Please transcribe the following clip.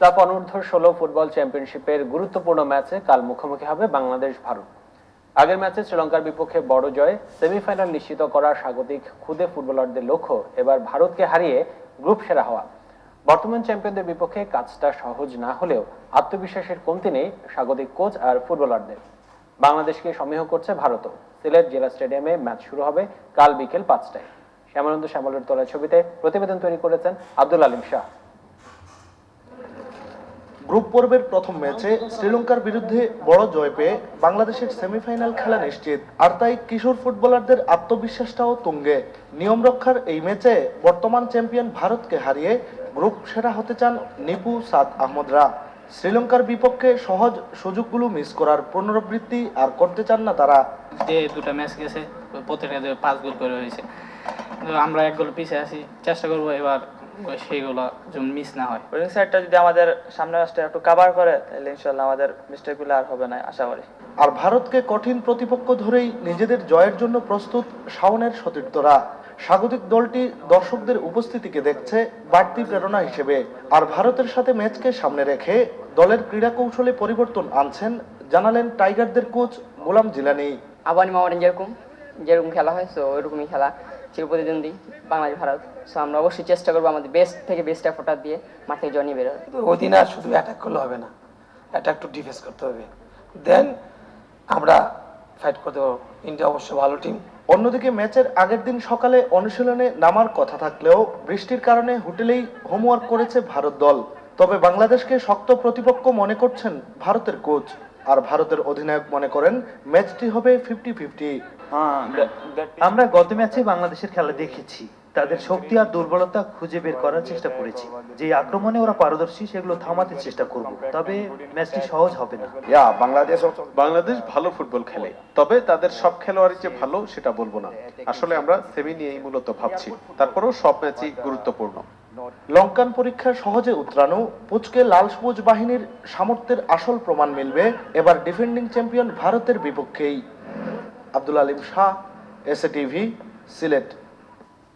সাফ অনূর্ধ্ব ষোলো ফুটবল চ্যাম্পিয়নশিপের গুরুত্বপূর্ণ ম্যাচে কাল মুখোমুখি হবে বাংলাদেশ ভারত। আগের ম্যাচে শ্রীলঙ্কার বিপক্ষে বড় জয় সেমিফাইনাল নিশ্চিত করা স্বাগতিক খুদে ফুটবলারদের লক্ষ্য, এবার ভারতকে হারিয়ে গ্রুপ সেরা হওয়া। বর্তমান চ্যাম্পিয়নদের বিপক্ষে কাজটা সহজ না হলেও আত্মবিশ্বাসের কমতি নেই স্বাগতিক কোচ আর ফুটবলারদের। বাংলাদেশকে সমীহ করছে ভারতও। সিলেট জেলা স্টেডিয়ামে ম্যাচ শুরু হবে কাল বিকেল পাঁচটায়। শ্যামানন্দ শ্যামলের তোলা ছবিতে প্রতিবেদন তৈরি করেছেন আব্দুল আলিম শাহ। গ্রুপ পর্বের প্রথম ম্যাচে শ্রীলঙ্কার বিরুদ্ধে বড় জয় পেয়ে বাংলাদেশের সেমিফাইনাল খেলা নিশ্চিত। আর তাই কিশোর ফুটবলারদের আত্মবিশ্বাসটাও তুঙ্গে। নিয়ম রক্ষার এই ম্যাচে বর্তমান চ্যাম্পিয়ন ভারতকে হারিয়ে গ্রুপ সেরা হতে চান নিপু সাদ আহমদরা। শ্রীলঙ্কার বিপক্ষে সহজ সুযোগগুলো মিস করার পুনরাবৃত্তি আর করতে চান না তারা। যে দুটো ম্যাচ গেছে, প্রত্যেকটা পাঁচ গোল করে হয়েছে। আমরা এক গোল পিছিয়ে আছি, চেষ্টা করব এবার সেইগুলো যেন মিস না হয়। বোলিং সাইডটা যদি আমাদের সামনে আসতে একটু কাভার করে তাহলে ইনশাল্লাহ আমাদের মিস্টেকগুলো আর হবে না আশা করি। আর ভারতকে কঠিন প্রতিপক্ষ ধরেই নিজেদের জয়ের জন্য প্রস্তুত শাওনের সতীর্থরা। স্বাগতিক দলটি দর্শকদের উপস্থিতিকে দেখছে বাড়তি প্রেরণা হিসেবে। আর ভারতের সাথে ম্যাচকে সামনে রেখে দলের ক্রীড়া কৌশলে পরিবর্তন আনছেন জানালেন টাইগারদের কোচ গোলাম জিলানি। আবানি মামারেন যেরকম যেরকম খেলা হয় সো ওইরকমই খেলা। চির প্রতিদ্বন্দ্বী বাংলাদেশ, ভারত। সো আমরা অবশ্যই চেষ্টা করব আমাদের বেস্ট থেকে বেস্ট এফোর্টার দিয়ে মাঠ থেকে জয় বেরোয় কিন্তু ওদিন আর শুধু অ্যাটাক করলে হবে না। অ্যাটাক টু ডিফেন্স করতে হবে। দেন আমরা ফাইট করতে পারব ইন্ডিয়া অবশ্য ভালো টিম অন্যদিকে ম্যাচের আগের দিন সকালে অনুশীলনে নামার কথা থাকলেও বৃষ্টির কারণে হোটেলেই হোমওয়ার্ক করেছে ভারত দল। তবে বাংলাদেশকে শক্ত প্রতিপক্ষ মনে করছেন ভারতের কোচ আর ভারতের অধিনায়ক মনে করেন ম্যাচটি হবে ফিফটি ফিফটি। আমরা গত ম্যাচে বাংলাদেশের খেলা দেখেছি। তাদের শক্তি আর দুর্বলতা খুঁজে বের করার চেষ্টা করেছি। যে আক্রমণে ওরা পারদর্শী সেগুলো থামাতে চেষ্টা করব। তবে ম্যাচটি সহজ হবে না। বাংলাদেশ ভালো ফুটবল খেলে। তবে তাদের সব খেলোয়াড়ই যে ভালো সেটা বলব না। আসলে আমরা সেমি নিয়েই মূলত ভাবছি। তারপরেও সব ম্যাচই গুরুত্বপূর্ণ। লঙ্কান পরীক্ষা সহজে উতরানো, পুচকে লাল সবুজ বাহিনীর সামর্থ্যের আসল প্রমাণ মিলবে এবার ডিফেন্ডিং চ্যাম্পিয়ন ভারতের বিপক্ষেই। Abdul Alim Shah S TV Sylhet.